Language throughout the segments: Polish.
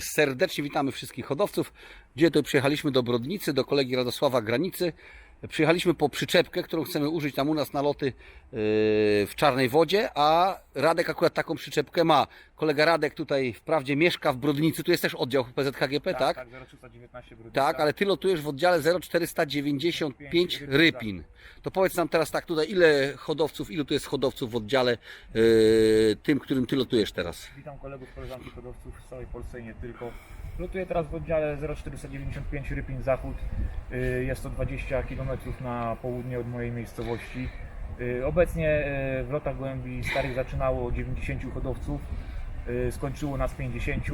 Serdecznie witamy wszystkich hodowców. Dzisiaj tutaj przyjechaliśmy do Brodnicy, do kolegi Radosława Granicy. Przyjechaliśmy po przyczepkę, którą chcemy użyć tam u nas na loty y, w Czarnej Wodzie, a Radek akurat taką przyczepkę ma. Kolega Radek tutaj wprawdzie mieszka w Brodnicy, tu jest też oddział PZHGP, tak? Tak, 0319 Brudnica. Tak, ale ty lotujesz w oddziale 0495 Rypin. To powiedz nam teraz tak tutaj, ile hodowców, ilu tu jest hodowców w oddziale y, tym, którym ty lotujesz teraz? Witam kolegów, koleżanki hodowców w całej Polsce i nie tylko. Lotuję teraz w oddziale 0495 Rypin Zachód. Y, Jest to 20 km na południe od mojej miejscowości. Y, Obecnie y, w lotach gołębi starych zaczynało 90 hodowców, skończyło nas 50,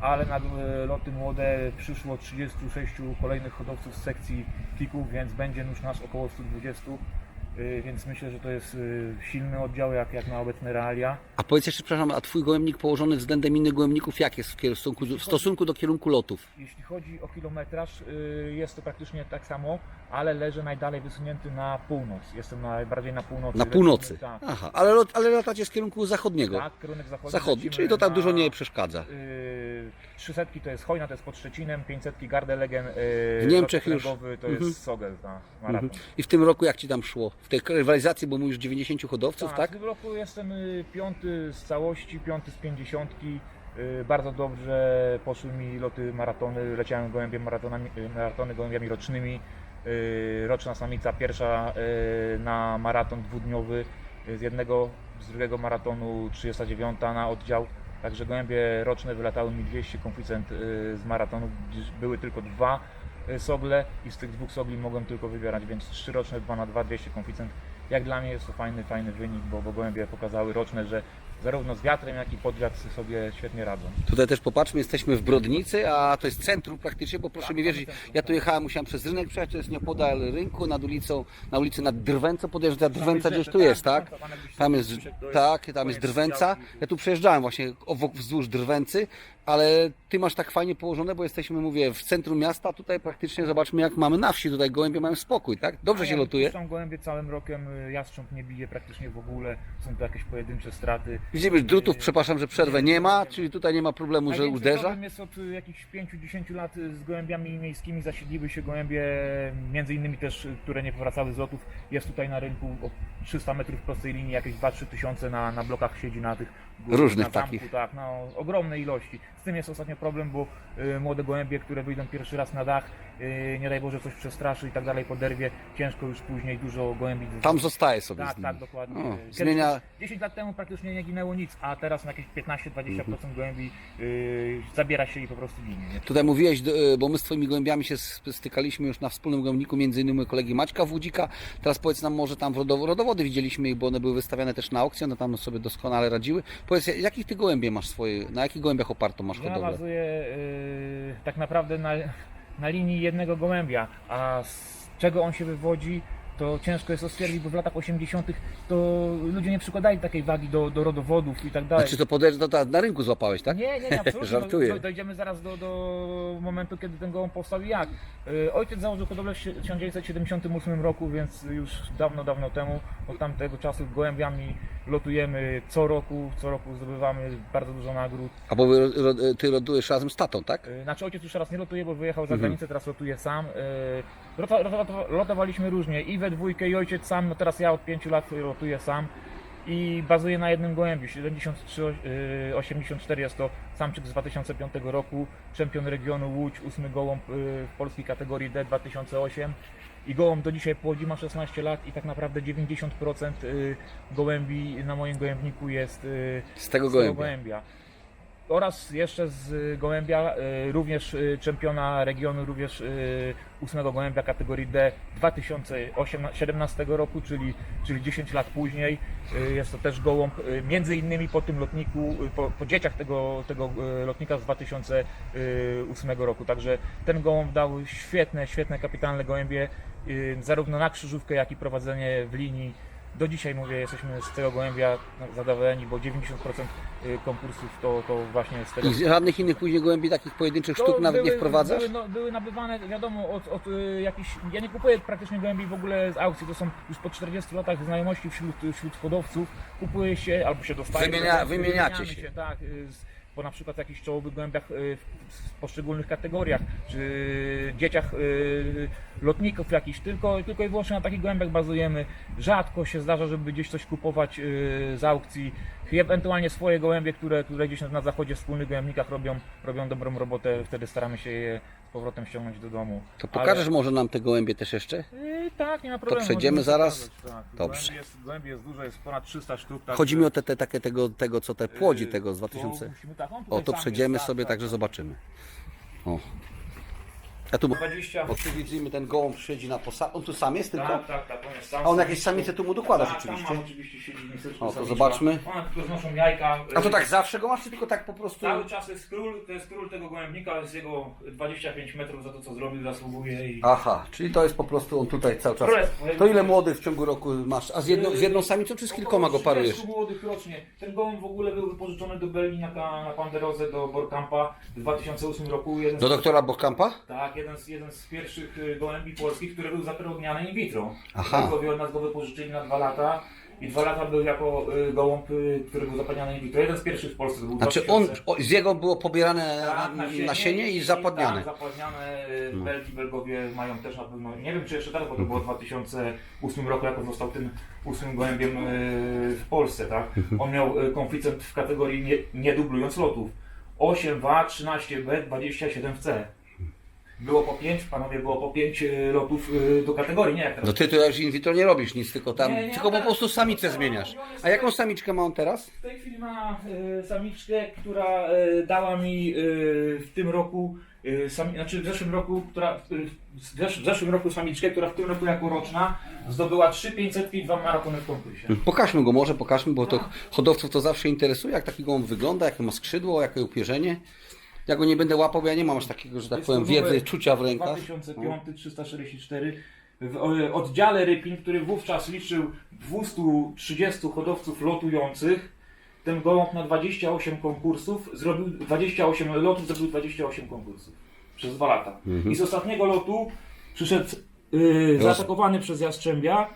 ale na loty młode przyszło 36 kolejnych hodowców z sekcji kików, więc będzie już nas około 120. y, Więc myślę, że to jest y, silny oddział jak, jak na obecne realia. A powiedz jeszcze, przepraszam, a twój gołębnik położony względem innych gołębników jak jest w, kier- w, stosunku, do kierunku lotów? Jeśli chodzi o kilometraż, y, jest to praktycznie tak samo, ale leżę najdalej wysunięty na północ. Jestem najbardziej na północy. Na północy. Tak, Aha, ale, lot, ale latacie z kierunku zachodniego. tak kierunek zachodni. Zachodni, czyli to tak na, dużo nie przeszkadza. Y, 300 to jest Hojna, to jest pod Szczecinem, 500 Gardelegen, y, W Niemczech już. to Mhm. jest Sogel na maraton. Mhm. I w tym roku jak ci tam szło? W tej rywalizacji, bo mówisz 90 hodowców, Tak, tak? w tym roku jestem y, piąty z całości, piąty z pięćdziesiątki. Y, Bardzo dobrze poszły mi loty maratony, leciałem gołębiem maratonami, y, maratony gołębiami rocznymi. Roczna samica pierwsza na maraton dwudniowy z jednego, z drugiego maratonu 39 na oddział. Także gołębie roczne wylatały mi 200 konficent z maratonu, były tylko dwa y, sogle i z tych dwóch sogli mogłem tylko wybierać, więc trzy roczne 2 na 2 200 konficent. Jak dla mnie jest to fajny, fajny wynik, bo, bo gołębie pokazały roczne, że zarówno z wiatrem, jak i pod wiatr sobie świetnie radzą. Tutaj też popatrzmy, jesteśmy w Brodnicy, a to jest centrum praktycznie, bo proszę Tak, mi wierzyć, centrum, ja tu tak. jechałem, musiałem przez rynek przejechać, to jest nieopodal rynku, nad ulicą, na ulicy nad Drwęcą, ta Drwęca gdzieś tu jest, tak? Tam jest, tak, tam jest Drwęca. Ja tu przejeżdżałem właśnie wzdłuż Drwęcy, ale ty masz tak fajnie położone, bo jesteśmy, mówię, w centrum miasta, tutaj praktycznie zobaczmy jak mamy na wsi, tutaj gołębie mają spokój, tak? Dobrze się lotuje. Są gołębie całym rokiem, y, jastrząb nie bije praktycznie w ogóle, są to jakieś pojedyncze straty. Widzimy, drutów, przepraszam, że przerwę nie ma, czyli tutaj nie ma problemu, że Największy uderza. problem jest od y, jakichś 5-10 lat y, z gołębiami miejskimi zasiedliły się gołębie, między innymi też, y, które nie powracały z lotów. Jest tutaj na rynku o 300 metrów prostej linii, jakieś 2-3 tysiące na, na blokach siedzi na tych Różnych na zamku, takich. Tak, no, ogromne ilości. Tym jest ostatnio problem, bo y, młode gołębie, które wyjdą pierwszy raz na dach, nie daj Boże coś przestraszy i tak dalej, poderwie, ciężko już później dużo gołębi. Tam zostaje sobie Tak, z tak, dokładnie. O, Kiedyś zmienia, 10 lat temu praktycznie nie ginęło nic, a teraz na jakieś 15-20% Mhm. gołębi yy, zabiera się i po prostu ginie. Nie? Tutaj mówiłeś, do- bo my z Twoimi gołębiami się stykaliśmy już na wspólnym gołębniku, między innymi kolegi Maćka Wódzika. Teraz powiedz nam może tam rodowody widzieliśmy ich, bo one były wystawiane też na aukcję, one tam sobie doskonale radziły. Powiedz, jakich Ty gołębie masz swoje, na jakich gołębiach opartą masz Ja hodowlę? bazuję yy, tak naprawdę na, na linii jednego gołębia, a z czego on się wywodzi, to ciężko jest to stwierdzić, bo w latach 80. to ludzie nie przykładali takiej wagi do, do rodowodów i tak dalej. Znaczy to podejrzewam, to, na rynku złapałeś, tak? Nie, nie, nie, absolutnie. Żartuję. No, dojdziemy zaraz do, do momentu, kiedy ten gołąb powstał i jak. Yy, Ojciec założył hodowlę w 1978 roku, więc już dawno, dawno temu. Od tamtego czasu gołębiami lotujemy co roku, co roku zdobywamy bardzo dużo nagród. A bo Ty rodujesz razem z tatą, tak? Yy, Znaczy ojciec już raz nie lotuje, bo wyjechał za Mhm. granicę, teraz lotuje sam. Lotowaliśmy różnie i we dwójkę i ojciec sam, no teraz ja od 5 lat lotuję sam. I bazuję na jednym gołębiu. 73, yy, 84 jest to samczyk z 2005 roku, czempion regionu Łódź, ósmy gołąb yy, w polskiej kategorii D 2008. I gołąb do dzisiaj płodzi, ma 16 lat i tak naprawdę 90% yy, gołębi na moim gołębniku jest Z tego z tego gołębia. gołębia. Oraz jeszcze z gołębia, y, również y, czempiona regionu, również y, ósmego gołębia kategorii D 2017 roku, czyli, czyli 10 lat później. Jest to też gołąb, między innymi po tym lotniku, po, po dzieciach tego, tego lotnika z 2008 roku. Także ten gołąb dał świetne, świetne, kapitalne gołębie, zarówno na krzyżówkę, jak i prowadzenie w linii. Do dzisiaj mówię, jesteśmy z tego gołębia zadowoleni, bo 90% y, konkursów to, to właśnie z tego. I żadnych innych później gołębi takich pojedynczych To sztuk nawet nie były- wprowadzasz? Były, no, były nabywane, wiadomo, od, od y, jakichś. Ja nie kupuję praktycznie gołębi w ogóle z aukcji. To są już po 40 latach znajomości wśród, wśród hodowców. Kupuje się albo się dostaje. Wymienia- wymieniacie wymieniamy się. Tak, y, z, po na przykład jakichś czołowych gołębiach y, w poszczególnych kategoriach, czy dzieciach y, lotników jakichś, tylko, tylko i wyłącznie na takich gołębiach bazujemy. Rzadko się zdarza, żeby gdzieś coś kupować y, z aukcji. Ewentualnie swoje gołębie, które, które gdzieś na zachodzie w wspólnych gołębnikach robią, robią dobrą robotę, wtedy staramy się je z powrotem ściągnąć do domu. To pokażesz Ale- może nam te gołębie też jeszcze? Yy, tak, nie ma problemu. przejdziemy możemy zaraz? pokazać, Tak. Dobrze. Gołębi jest, gołębi jest dużo, jest ponad 300 sztuk. także- Chodzi mi o te, te takie tego, tego, co te płodzi Yy, tego z to 2000. musimy tak, O, to przejdziemy tak, sobie, tak, także tak. zobaczymy. O. A tu, 20. o, tu widzimy, ten gołąb siedzi na posad. On tu sam jest tylko? Tak, tak, tak, on jest sam. A on jakieś samice tu mu dokładasz tak? Tam mam oczywiście siedzi O, to samiczka. zobaczmy. One tylko znoszą jajka. A to tak zawsze go masz, czy tylko tak po prostu? Cały czas jest król, to jest król tego gołębnika, jest jego 25 metrów za to co zrobił, zasługuje i... Aha, czyli to jest po prostu on tutaj cały czas. To ile młodych w ciągu roku masz? A z, jedno, z jedną samicą, czy z kilkoma go parujesz? 30 młodych rocznie. Ten gołąb w ogóle był wypożyczony do Belgii na, na Panderozę, do Borkampa w 2008 roku. Jeden z Do doktora Bokampa? Tak, jeden z, jeden z pierwszych y, gołębi polskich, który był zaprogniany in vitro. Aha. Belgowie od nas go wypożyczyli na dwa lata i dwa lata był jako y, gołąb, y, który był zapodniany in vitro. Jeden z pierwszych w Polsce. to Był Znaczy on, 2000. o, z jego było pobierane Tak, nasienie, i zapodniane. Tak, zapodniane. y, No. W Belgii Belgowie mają też na pewno, nie wiem czy jeszcze teraz, bo to było w 2008 roku, jak on został tym ósmym gołębiem y, w Polsce, tak? On miał y, koeficjent w kategorii nie, nie dublując lotów. 8 W, 13 B, 27 w C. Było po 5, panowie, było po 5 lotów y, do kategorii, nie jak teraz. No ty to już in vitro nie robisz nic, tylko tam, Nie, nie, tylko po prostu samicę zmieniasz. A jaką samiczkę ma on teraz? W tej chwili ma y, samiczkę, która y, dała mi y, w tym roku, y, sami, znaczy w zeszłym roku, która, y, w, zesz, w zeszłym roku samiczkę, która w tym roku jako roczna zdobyła 3500 i dwa maratony w konkursie. Pokażmy go może, pokażmy, bo to hodowców to zawsze interesuje, jak taki gołąb wygląda, jakie ma skrzydło, jakie upierzenie. Ja go nie będę łapał, ja nie mam aż takiego, że tak Jest powiem, to numer wiedzy, czucia w rękach. 2005 344 w oddziale Rypin, który wówczas liczył 230 hodowców lotujących. Ten gołąb na 28 konkursów zrobił 28 lotów, zrobił 28 konkursów przez dwa lata. Mhm. I z ostatniego lotu przyszedł yy, zaatakowany przez Jastrzębia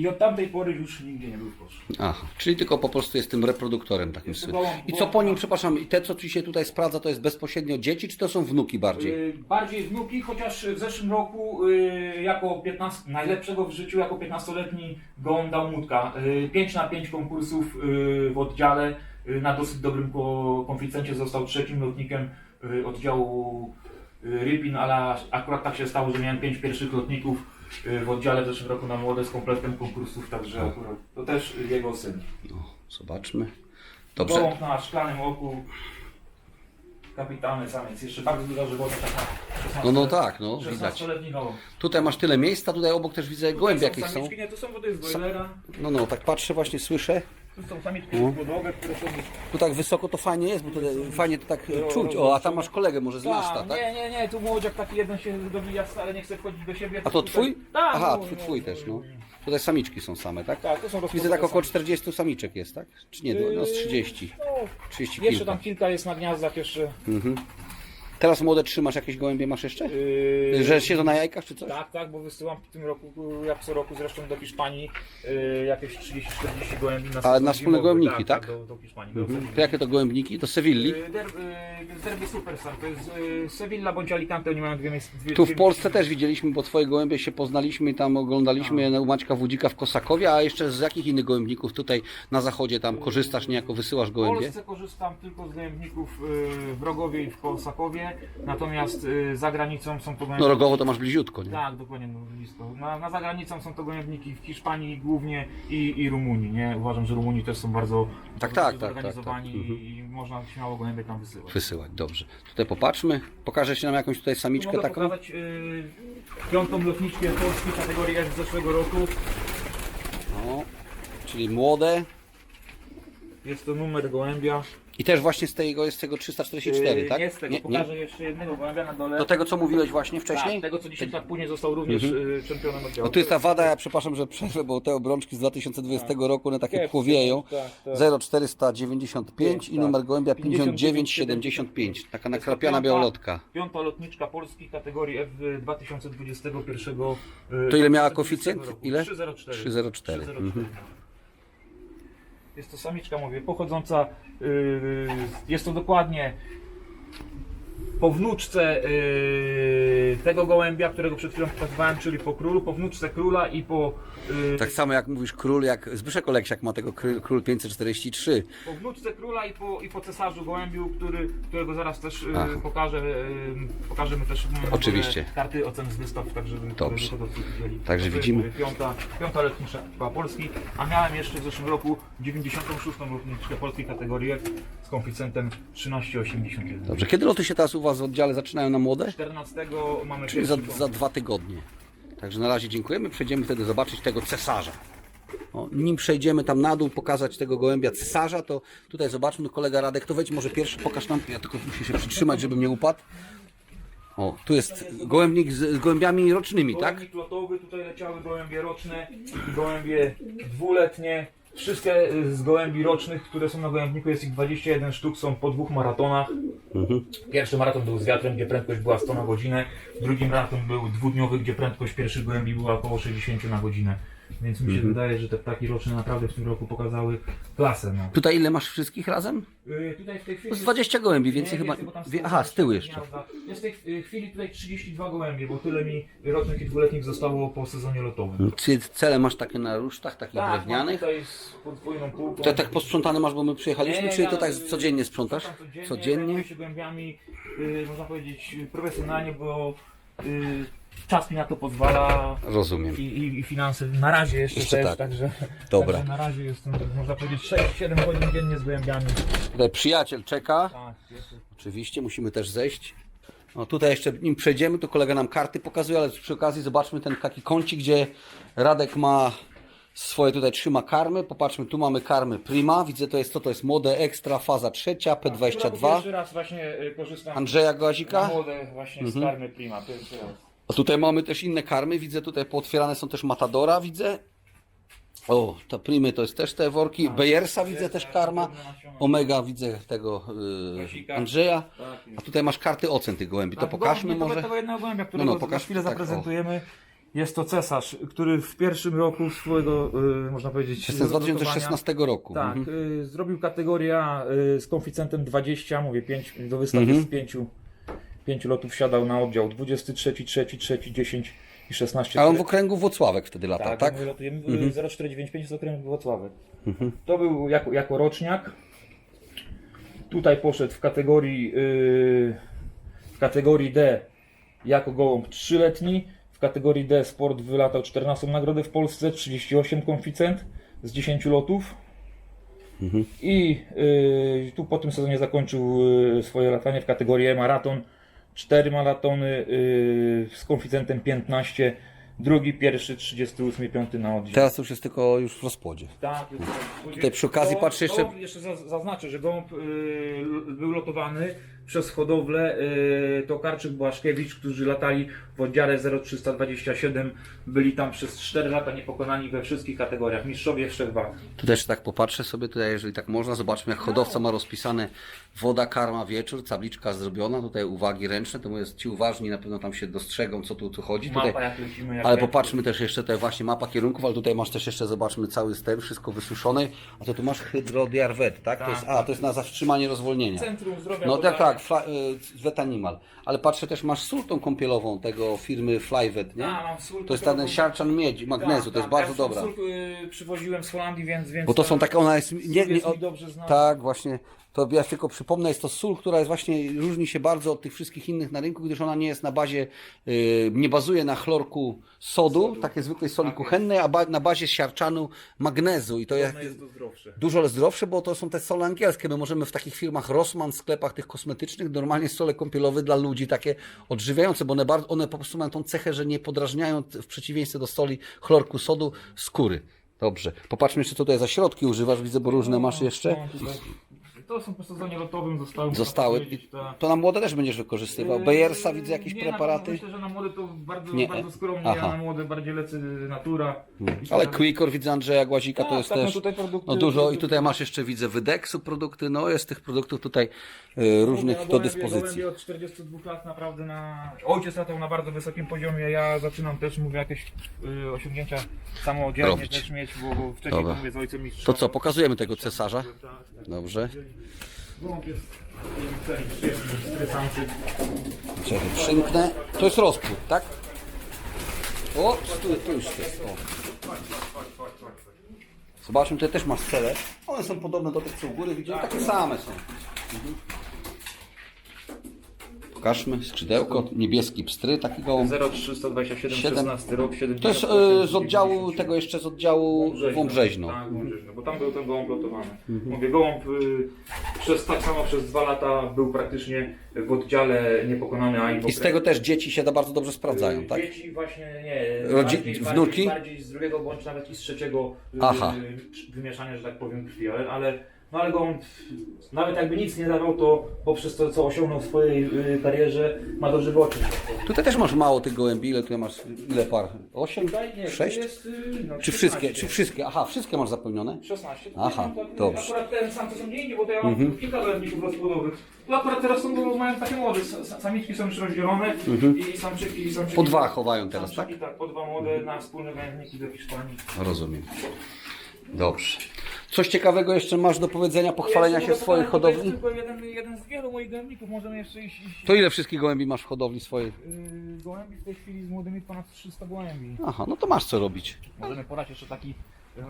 i od tamtej pory już nigdzie nie był w koszu. Aha, czyli tylko po prostu jest tym reproduktorem takim Jest to swym. gołąb- I co po nim, przepraszam, i te co ci się tutaj sprawdza, to jest bezpośrednio dzieci, czy to są wnuki bardziej? Yy, bardziej wnuki, chociaż w zeszłym roku yy, jako 15, najlepszego w życiu jako 15-letni gołąb dał Mutka. Yy, 5 na 5 konkursów w oddziale na dosyć dobrym ko- koeficjencie został trzecim lotnikiem oddziału yy, Rybin, ale akurat tak się stało, że miałem 5 pierwszych lotników w oddziale w zeszłym roku na młode z kompletem konkursów, także akurat to też jego syn. No, zobaczmy. Dobrze. Gołąb na szklanym oku, kapitalny samiec, jeszcze bardzo duża żywota taka. No, no tak, no, widać. 16-letni gołąb. Tutaj masz tyle miejsca, tutaj obok też widzę gołębie jakieś są. samiczki, nie, to są, jest boilera. No, no, tak patrzę, właśnie słyszę. Tu są No. które są... Tu tak wysoko to fajnie jest, bo tutaj fajnie to tak czuć. O, a tam masz kolegę może z miasta, tak? Nie, nie, nie, tu młodziak taki jeden się dobija, ale nie chce wchodzić do siebie. A to tutaj- twój? Tak. Aha, no, twój, no, twój no, też, no, no. no. Tutaj samiczki są same, tak? Tak, to są Widzę tak około samiczki. 40 samiczek jest, tak? Czy nie, no z 30. No, 30 jeszcze kilka. tam kilka jest na gniazdach jeszcze. Mhm. Teraz młode trzymasz jakieś gołębie masz jeszcze? Yy, Że siedzą na jajkach czy coś? Tak, tak, bo wysyłam w tym roku, jak co roku zresztą do Hiszpanii, yy, jakieś 30-40 gołębi na Ale na wspólne zimowy. gołębniki, tak? Do, do Hiszpanii. Do Mhm. To jakie to gołębniki? Do Sewilli? Yy, Der, yy, derby Superstar, to jest yy, Sevilla bądź Alicante, oni mają dwie miejsca. Dwie, Tu w Polsce też widzieliśmy, bo twoje gołębie się poznaliśmy i tam oglądaliśmy je u Maćka Wudzika w Kosakowie, a jeszcze z jakich innych gołębników tutaj na zachodzie tam korzystasz, niejako wysyłasz W gołębie? Polsce korzystam tylko z gołębników yy, w Rogowie i w Kosakowie, natomiast yy, za granicą są to gołębniki... No rogowo to masz bliziutko, nie? Tak, dokładnie, no, blisko. Na, na zagranicą są to gołębniki w Hiszpanii głównie i, i Rumunii, nie? Uważam, że Rumuni też są bardzo, Tak, bardzo tak, tak, zorganizowani tak, tak. i, i można śmiało gołębie tam wysyłać. Wysyłać, dobrze. Tutaj popatrzmy. Pokażesz nam jakąś tutaj Tu samiczkę mogę taką? pokazać yy, piątą lotniczkę Polski kategorii F z zeszłego roku. No, czyli młode. Jest to numer gołębia. I też właśnie z tego jest tego 344, Yy, tak? Nie z tego, pokażę jeszcze jednego gołębia na dole. Do tego co mówiłeś właśnie tak, wcześniej? tego co 10 lat później został również yy, czempionem oddziału. No tu jest ta wada, ja przepraszam, że przerwę, bo te obrączki z 2020 roku, one takie Kiepskie, płowieją. tak, tak. 0495 i Tak. numer gołębia 5975. 5975. Taka to nakrapiana białolotka. Piąta lotniczka Polski kategorii F 2021. To ile miała 2020 koeficjent? Ile? 304. 304. Mhm. Jest to samiczka, mówię, pochodząca, yy, jest to dokładnie po wnuczce yy, tego gołębia, którego przed chwilą pokazywałem, czyli po królu, po wnuczce króla i po, Tak samo jak mówisz król, jak Zbyszek Oleksiak ma tego król, król 543. po wnuczce króla i po, i po cesarzu gołębiu, który, którego zaraz też Ach. pokażę. Yy, pokażemy też mm, Oczywiście. karty ocen z wystaw, tak żeby Dobrze. żeby widzieli. Także To jest, widzimy. mówię, Piąta, piąta lotniczka Polski, a miałem jeszcze w zeszłym roku 96. lotniczkę polskiej kategorii z koeficjentem 13,81. Dobrze, kiedy loty się teraz u Was w oddziale zaczynają na młode? 14 mamy Czyli za, pierwszy za dwa tygodnie. Także na razie dziękujemy. Przejdziemy wtedy zobaczyć tego cesarza. O, nim przejdziemy tam na dół, pokazać tego gołębia cesarza, to tutaj zobaczmy, kolega Radek, to wejdź może pierwszy, pokaż nam, ja tylko muszę się przytrzymać, żebym nie upadł. O, tu jest gołębnik z, z gołębiami rocznymi, tak? Gołębnik lotowy, tutaj leciały gołębie roczne, gołębie dwuletnie. Wszystkie y, z gołębi rocznych, które są na gołębniku, jest ich 21 sztuk, są po dwóch maratonach. Mhm. Pierwszy maraton był z wiatrem, gdzie prędkość była 100 na godzinę. Drugi maraton był dwudniowy, gdzie prędkość pierwszych gołębi była około 60 na godzinę. Więc mi się Mhm. wydaje, że te ptaki roczne naprawdę w tym roku pokazały klasę. No. Tutaj ile masz wszystkich razem? Y, tutaj w tej chwili z 20 gołębi, więcej Nie, chyba. więcej, bo tam wie- są Aha, z tyłu jeszcze. gniazda. Jest w tej chwili tutaj 32 gołębie, bo tyle mi rocznych i dwuletnich zostało po sezonie lotowym. Czy cele masz takie na rusztach, takich Tak, mam drewnianych? tutaj z podwójną półką. To tak posprzątane masz, bo my przyjechaliśmy, Nie, czy ja, to tak y, codziennie sprzątasz? Codziennie? Zajmuję się gołębiami, y, można powiedzieć, y, profesjonalnie, bo y, czas mi na to pozwala Rozumiem. i, i, i finanse na razie jeszcze, Jeszcze też, tak. także, Dobra. także na razie jestem, można powiedzieć, 6-7 godzin dziennie z gołębiami. Tutaj przyjaciel czeka. Tak, jest. Oczywiście, musimy też zejść. No tutaj jeszcze nim przejdziemy, to kolega nam karty pokazuje, ale przy okazji zobaczmy ten taki kącik, gdzie Radek ma swoje tutaj trzyma karmy. Popatrzmy, tu mamy karmy Prima. Widzę, to jest to, to jest młode ekstra, faza trzecia, Akurat P22. Pierwszy raz właśnie y, korzystam Andrzeja na Gazika. młode właśnie z karmy Prima, pierwszy raz. A tutaj mamy też inne karmy. Widzę, tutaj pootwierane są też Matadora, widzę. O, to Primy to jest też te worki. Bejersa widzę też karma. Omega widzę tego yy. Andrzeja. Tak, A tutaj masz karty ocen tych gołębi. To Tak, pokażmy może. Tego jednego gołębia, którego No, no, za pokaż, chwilę tak, zaprezentujemy. Jest to cesarz, który w pierwszym roku swojego, y, można powiedzieć, Jestem z lotowania- 2016 roku. Tak, Mhm. y, zrobił kategorię A, y, z koeficjentem 20, mówię 5, do wystaw Mhm. jest 5, 5 lotów siadał na oddział 23, 3, 3, 10 i 16. A on w okręgu Włocławek wtedy latał, tak? tak, my lotujemy mhm. 0495 z okręgu Włocławek. To był jako, jako roczniak. Tutaj poszedł w kategorii yy, w kategorii D jako gołąb trzyletni. W kategorii D sport wylatał 14 nagrodę w Polsce, 38 konficent z 10 lotów. I yy, tu po tym sezonie zakończył yy, swoje latanie w kategorii E maraton. 4 maratony yy, z konficentem 15. Drugi, pierwszy, 38, 5 na oddział. Teraz już jest tylko już w rozpłodzie. Tak, Tutaj przy okazji patrzę jeszcze- Gołąb, jeszcze zaz- zaznaczę, że gołąb y, był lotowany przez hodowlę y, Tokarczyk Błaszkiewicz, którzy latali w oddziale 0327. Byli tam przez 4 lata niepokonani we wszystkich kategoriach. Mistrzowie wszechwag. Tutaj jeszcze tak popatrzę sobie, tutaj jeżeli tak można, zobaczmy jak hodowca ma rozpisane woda, karma, wieczór, tabliczka zrobiona, tutaj uwagi ręczne, to jest ci uważni na pewno tam się dostrzegą co tu, tu chodzi. Tutaj, Mapa jak lecimy. Jak ale jak- popatrzmy też jeszcze tutaj właśnie mapa kierunków, ale tutaj masz też jeszcze, zobaczmy cały ster, wszystko wysuszone, a to tu masz hydrodiarwet, tak? To jest, a, to jest na zatrzymanie rozwolnienia. Centrum Zdrowia No tak, podaje- tak, fla, y, Vet Animal. Ale patrzę też, masz sól tą kąpielową tego firmy Flyvet, nie? A, mam sól To jest ten siarczan miedzi, magnezu, Tak, to jest tak, bardzo ja dobra. Sól, y, przywoziłem z Holandii, więc... więc Bo to są takie, ona jest, nie, nie, o, dobrze znana. tak właśnie, to ja tylko przypomnę, jest to sól, która jest właśnie, różni się bardzo od tych wszystkich innych na rynku, gdyż ona nie jest na bazie, y, nie bazuje na chlorku sodu, takiej zwykłej soli Tak kuchennej, a ba, na bazie siarczanu magnezu i to jest jest dużo zdrowsze, bo to są te sole angielskie. My możemy w takich firmach Rossmann, sklepach tych kosmetycznych, normalnie sole kąpielowe dla ludzi takie odżywiające, bo one, bardzo, one po prostu mają tą cechę, że nie podrażniają w przeciwieństwie do soli chlorku sodu skóry. Dobrze. Popatrzmy jeszcze, co tutaj za środki używasz. Widzę, bo różne masz jeszcze. To są po sezonie lotowym zostały. Zostały. można powiedzieć, ta- To na młode też będziesz wykorzystywał. Bejersa widzę jakieś nie, preparaty. Myślę, że na młode to bardzo, Nie. bardzo skromnie, Aha. ja na młode bardziej lecę natura. I Ale tak- Quickor widzę Andrzeja Głazika to Tak, jest tak, no też tutaj produkty- no dużo i tutaj masz jeszcze widzę Wydeksu produkty, no jest tych produktów tutaj y, różnych do dyspozycji. od 42 lat naprawdę na... Ojciec latał na bardzo wysokim poziomie, ja zaczynam też, mówię, jakieś y, osiągnięcia samodzielnie Robić. też mieć, bo, bo wcześniej Dobra. mówię z ojcem mistrzem. To co, pokazujemy tego cesarza? Tak, tak. Dobrze. Gołąb jest. Czekaj, przymknę. To jest rozpód, tak? O, tu, tu już jest. O. Zobaczmy, tutaj też masz cele. One są podobne do tych, co u góry widziałem, takie same są. Mhm. Pokażmy, skrzydełko, niebieski pstry, taki gołąb. 0327 Siedem. 16 rok, 70. To jest e, z oddziału, tego jeszcze z oddziału Wąbrzeźno. Tak, Wąbrzeźno, bo tam był ten gołąb lotowany. Mówię, gołąb y, przez, tak samo przez dwa lata był praktycznie w oddziale niepokonany ani w I z tego też dzieci się da bardzo dobrze sprawdzają, tak? Dzieci właśnie nie. Rodzi- bardziej, wnuki? Bardziej, bardziej z drugiego bądź nawet i z trzeciego y, Aha. wymieszania, że tak powiem, krwi, ale, ale, no ale gołąb nawet jakby nic nie dawał, to poprzez to, co osiągnął w swojej y, karierze, ma do żywotu. Tutaj też masz mało tych gołębi, ile tutaj masz, ile par? Osiem? Tutaj nie, Sześć? tu jest, y, no, Czy 16. wszystkie, czy wszystkie? Aha, wszystkie masz zapełnione? 16. Aha, To- to dobrze. Akurat ten sam co są indziej, bo to ja mam Mhm. kilka zalewników rozpłodowych. Tu akurat teraz są bo mają takie młode. sa- sa- Samiczki są już rozdzielone i samczyki i samczyki. Mhm. Po dwa chowają teraz, tak? Samczyki, tak? Po dwa młode na wspólne wędniki do Hiszpanii. Rozumiem. Dobrze. Coś ciekawego jeszcze masz do powiedzenia, pochwalenia się swoich powiedzieć, hodowli? To jest tylko jeden, jeden z wielu moich gębników, możemy jeszcze iść. iść. To ile wszystkich gołębi masz w hodowli swojej? Yy, gołębi w tej chwili z młodymi ponad 300 gołębi. Aha, no to masz co robić. Możemy podać jeszcze taki, yy,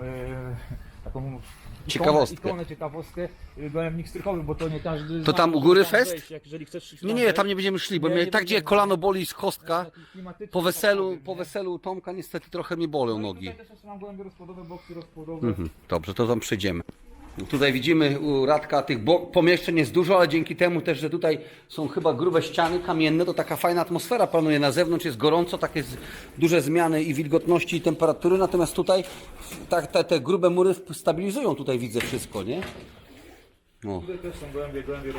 taką ikonę- Ciekawostkę. Ikonę, ciekawostkę, gołębnik strychowy, bo to nie każdy To zna, tam u żeby góry tam fest? wejść, jak- jeżeli chcesz Nie, nie, tam nie będziemy szli, bo Nie, mnie nie tak gdzie będziemy. kolano boli z kostka. Taki klimatyczny, Po weselu, po nie? weselu Tomka niestety trochę mnie bolą No i nogi. Tutaj też jeszcze mam gołębie rozpłodowe, boksy rozpłodowe. Mhm, Dobrze, to tam przejdziemy. Tutaj widzimy u Radka tych pomieszczeń jest dużo, ale dzięki temu też, że tutaj są chyba grube ściany kamienne, to taka fajna atmosfera panuje na zewnątrz, jest gorąco, takie duże zmiany i wilgotności i temperatury, natomiast tutaj ta, te, te grube mury stabilizują tutaj widzę wszystko, nie? O. Tutaj też są gołębie, gołębie. Yy,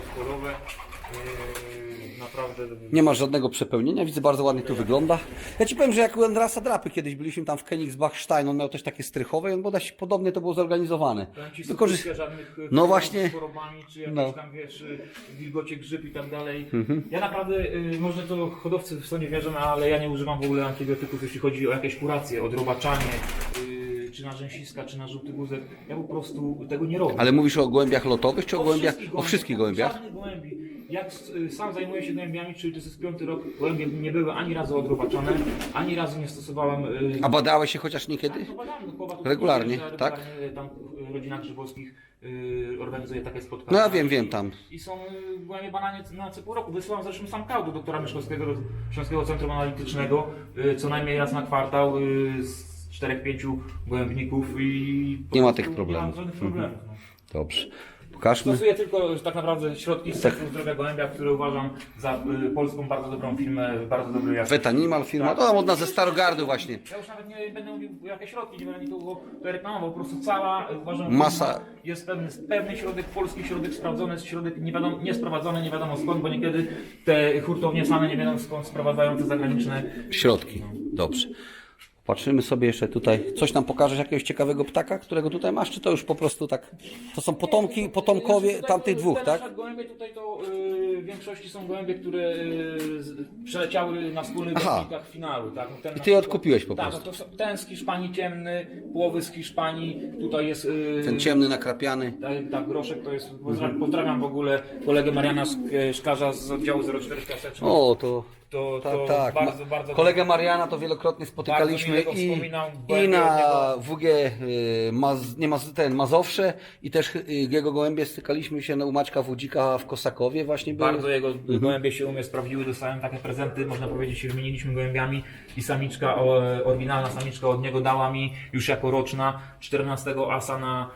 naprawdę Nie ma żadnego przepełnienia, widzę bardzo ładnie tu wygląda. Ja ci powiem, że jak u Andrasa Drapy kiedyś byliśmy tam w Königsbachstein, on miał też takie strychowe i on bodaj podobnie to było zorganizowane. Powiem ci, Wykorzy- Wykorzy... żadnych No no właśnie. z chorobami, czy jakieś No. tam wiesz, y, wilgocie, grzyb i tak dalej. Mhm. Ja naprawdę, może to hodowcy w to nie wierzą, ale ja nie używam w ogóle antybiotyków, jeśli chodzi o jakieś kuracje, odrobaczanie, czy na rzęsiska, czy na żółty guzek. Ja po prostu tego nie robię. Ale mówisz o gołębiach lotowych, czy o, o gołębiach, o wszystkich gołębiach? Gołębi. Jak y, sam zajmuję się gołębiami, czyli to jest piąty rok, gołębie nie były ani razu odrobaczone, ani razu nie stosowałem... Y, A badałeś się chociaż niekiedy? Tak, no badałem, no, Regularnie, tak? Tam rodzina Grzybowskich y, organizuje takie spotkania. No ja wiem, wiem tam. I są gołębie badanie na co pół roku. Wysyłam zresztą sam kał do doktora Myszkowskiego, do Śląskiego Centrum Analitycznego, co najmniej raz na kwartał z 4, 5 gołębników i... Nie ma tych Nie problemów. żadnych problemów. Mhm. No. Dobrze. Pokażmy. Stosuję tylko że tak naprawdę środki tak. z sekcji zdrowia gołębia, które uważam za y, polską bardzo dobrą firmę, bardzo dobry jakość. Vetanimal firma, tak. to od nas ze Starogardu właśnie. Ja już nawet nie będę mówił jakie środki, nie będę nikogo tutaj reklamował, po prostu cała, uważam, Masa. jest pewny, pewny środek, polski środek sprawdzony, środek nie wiadomo, nie sprowadzony, nie wiadomo skąd, bo niekiedy te hurtownie same nie wiedzą skąd sprowadzają te zagraniczne Środki. Dobrze. Patrzymy sobie jeszcze tutaj. Coś nam pokażesz jakiegoś ciekawego ptaka, którego tutaj masz, czy to już po prostu tak? To są potomki, potomkowie tamtych dwóch, tak? Gołębie tutaj to y, w większości są gołębie, które y, z, przeleciały na wspólnych Aha. finały. Tak? Ten I ty je odkupiłeś po tak, prostu. to są- ten z Hiszpanii ciemny, połowy z Hiszpanii, tutaj jest y, Ten ciemny, nakrapiany. Tak, tak, groszek to jest. Pozdrawiam, pozdrawiam w ogóle kolegę Mariana Sk- Szkarza z oddziału 04 Kaseczny. O, to to, tak, to tak. bardzo, Ma- bardzo. Kolegę Mariana to wielokrotnie spotykaliśmy Bardzo i, i na WG y, Maz, nie Maz, ten, Mazowsze i też y, jego gołębie stykaliśmy się u Maćka Wudzika w Kosakowie właśnie były. Bardzo jego gołębie się u mnie sprawdziły, dostałem takie prezenty, można powiedzieć, się wymieniliśmy gołębiami i samiczka, o, oryginalna samiczka od niego dała mi już jako roczna 14 asa na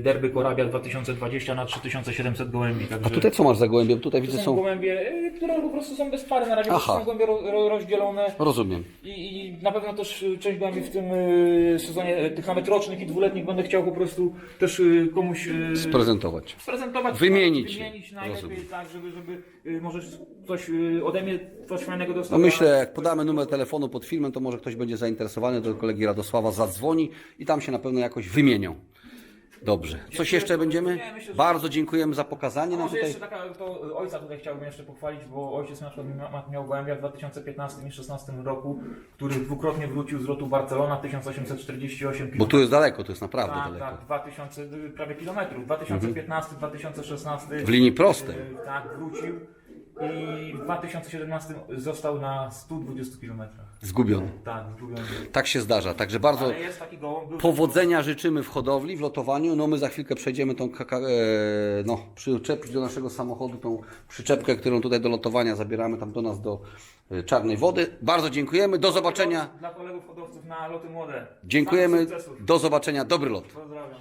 Derby Korabia 2020 na 3700 gołębi. Także A tutaj co masz za gołębie? Tutaj widzę są są... gołębie, y, które po prostu są bez pary. Na razie Aha. są gołębie ro, ro, rozdzielone. Rozumiem. I, I na pewno też y, część gołębi w tym y, sezonie y, tych nawet rocznych i dwuletnich będę chciał po prostu też y, komuś y, Sprezentować. sprezentować, Wymienić. wymienić najlepiej Rozumiem. tak, żeby, żeby y, może y, ode mnie coś fajnego No dostał. myślę, jak podamy numer telefonu pod filmem, to może ktoś będzie zainteresowany, do kolegi Radosława zadzwoni i tam się na pewno jakoś wymienią. Dobrze. Coś jeszcze będziemy? Nie, myślę, że- Bardzo dziękujemy za pokazanie nam Może tutaj. jeszcze taka, to ojca tutaj chciałbym jeszcze pochwalić, bo ojciec na przykład mia- miał gołębia w 2015 i 2016 roku, który dwukrotnie wrócił z lotu Barcelona 1848 km. Bo tu jest daleko, to jest naprawdę tak, daleko. tak, 2000 y, prawie kilometrów. 2015, 2016 W linii prostej. y, tak, wrócił i w 2017 został na 120 km. Zgubiony. Tak, zgubiony. Tak się zdarza. Także bardzo Ale jest taki gołąb. był- powodzenia życzymy w hodowli, w lotowaniu. No my za chwilkę przejdziemy tą kaka, e, no, przyczepić do naszego samochodu tą przyczepkę, którą tutaj do lotowania zabieramy tam do nas do e, Czarnej Wody. Bardzo dziękujemy. Do zobaczenia. Dla kolegów hodowców na loty młode. Dziękujemy. Sukcesów. Do zobaczenia. Dobry lot. Pozdrawiam.